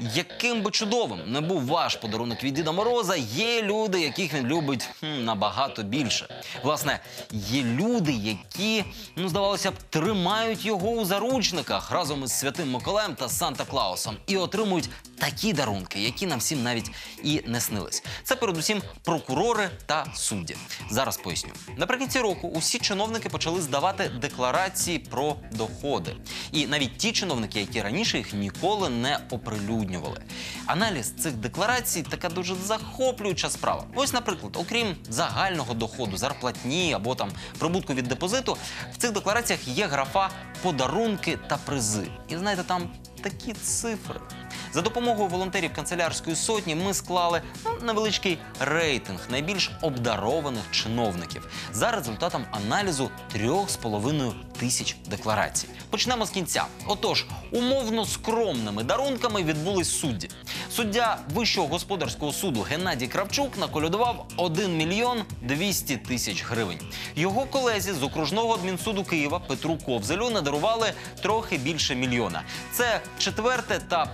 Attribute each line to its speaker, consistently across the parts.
Speaker 1: Яким би чудовим не був ваш подарунок від Діда Мороза, є люди, яких він любить хм, набагато більше. Власне, є люди, які, ну здавалося б, тримають його у заручниках разом із святим Миколаєм та Санта Клаусом і отримують такі дарунки, які нам всім навіть і не снились. Це передусім прокурори та судді. Зараз поясню. Наприкінці року усі чиновники почали здавати декларації про доходи. І навіть ті чиновники, які раніше їх ніколи не оприлюднювали. Аналіз цих декларацій така дуже захоплююча справа. Ось, наприклад, окрім загального доходу, зарплатні або там прибутку від депозиту, в цих деклараціях є графа подарунки та призи. І знаєте, там такі цифри. За допомогою волонтерів канцелярської сотні ми склали ну, невеличкий рейтинг найбільш обдарованих чиновників за результатом аналізу трьох з половиною тисяч декларацій. Почнемо з кінця. Отож, умовно скромними дарунками відбулись судді. Суддя Вищого господарського суду Геннадій Кравчук наколядував 1 мільйон 200 тисяч гривень. Його колезі з окружного адмінсуду Києва Петру Ковзелю надарували трохи більше мільйона. Це четверте та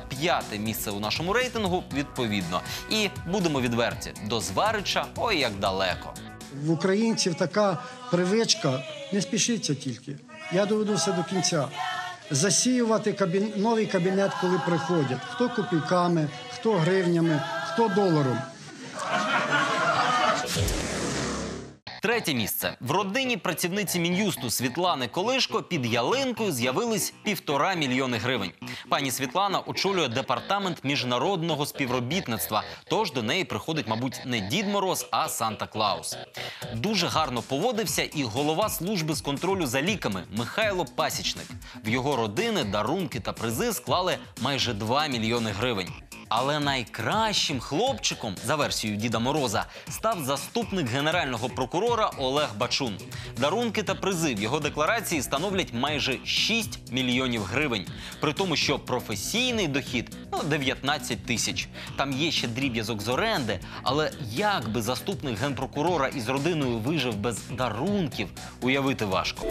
Speaker 1: п'яте місце у нашому рейтингу відповідно. І будемо відверті до зварича, ой як далеко.
Speaker 2: В українців така привичка, не спішіться тільки. Я доведу все до кінця. Засіювати кабін... новий кабінет, коли приходять. Хто копійками, хто гривнями, хто доларом.
Speaker 1: Третє місце в родині працівниці мін'юсту Світлани Колишко під ялинкою з'явились півтора мільйони гривень. Пані Світлана очолює департамент міжнародного співробітництва. Тож до неї приходить, мабуть, не Дід Мороз, а Санта Клаус. Дуже гарно поводився і голова служби з контролю за ліками Михайло Пасічник. В його родини дарунки та призи склали майже 2 мільйони гривень. Але найкращим хлопчиком, за версією Діда Мороза, став заступник генерального прокурора Олег Бачун. Дарунки та призи в його декларації становлять майже 6 мільйонів гривень. При тому, що професійний дохід ну, 19 тисяч. Там є ще дріб'язок з оренди, але як би заступник генпрокурора із родиною вижив без дарунків, уявити важко.